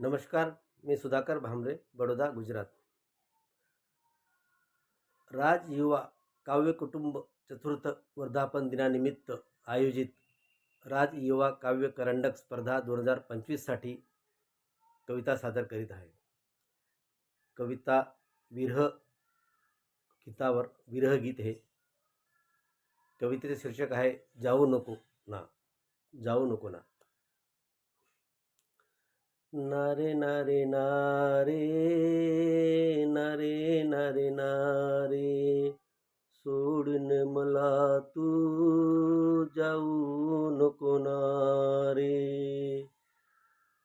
नमस्कार मी सुधाकर भांबरे बडोदा गुजरात. राज युवा काव्य कुटुंब चतुर्थ वर्धापन दिनानिमित्त आयोजित राज युवा काव्य करंडक स्पर्धा दोन हजार पंचवीससाठी कविता सादर करीत आहे. कविता विरह गीतावर विरह गीत हे. कवितेचे शीर्षक आहे जाऊ नको ना जाऊ नको ना. नारे नारे नारे नारे नारे नारे सोडून मला तू जाऊ नको नारे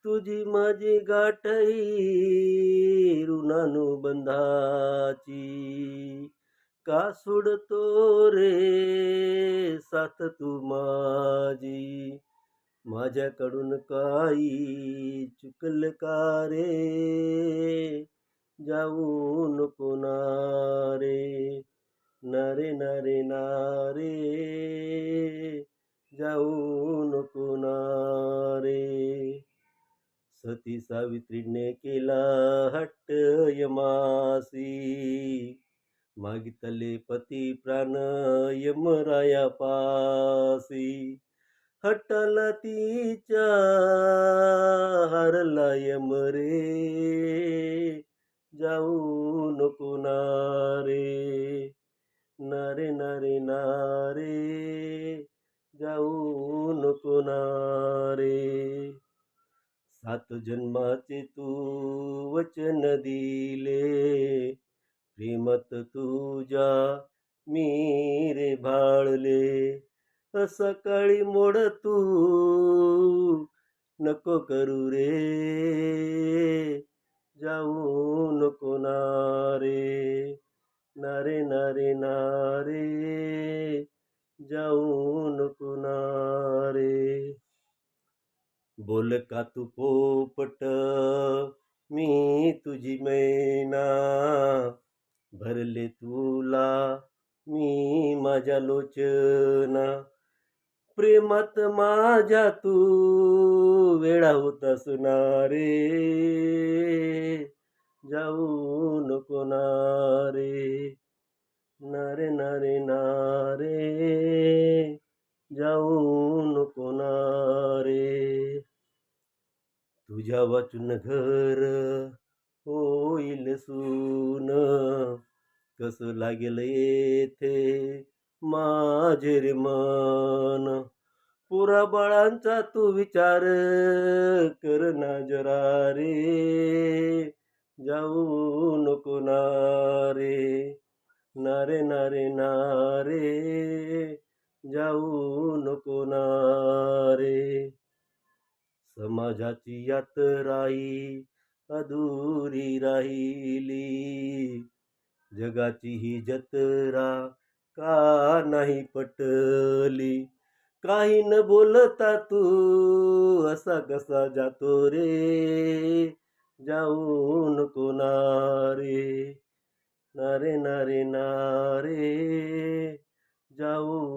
तुझी माझी गाठई ऋणानुबंधाची का सोडतो रे साथ तू माझी माझ्याकडून काही चुकल रे? नको ना रे. नारे नारे नारे जाऊ नको ना रे. सती सावित्रीने केला हट्ट यमासी मागितले पती प्राण यमराया पासी हटला तिच्या हरलाय यम रे जाऊ नको नारे नारे नारे नारे जाऊ नको नारे. सात जन्माचे तू वचन दिले प्रेमत तुझ्या मी रे भाळले. सकाळी मोड तू. नको करू रे. जाऊ नको नारे. नारे नारे नारे. जाऊ नको नारे. बोल का तू पोपट? मी तुझी मैना. भरले तुला मी माझ्या लोचना. प्रेमात माझ्या तू वेळा होत रे. जाऊ नको नारे नारे नारे नारे जाऊ नको नारे तुझ्या वाचून घर होईल सून. कस लागेल येथे माझे रे मन? पुरा बाळांचा तू विचार कर ना जरा रे. जाऊ नको नारे नारे नारे नारे जाऊ नको नारे समाजाची यात्राई अधुरी राहिली. जगाची ही जत्रा का नाही पटली? काही न बोलता तू असा कसा जातो रे? जाऊ नको नारे नारे नारे. नारे जाऊ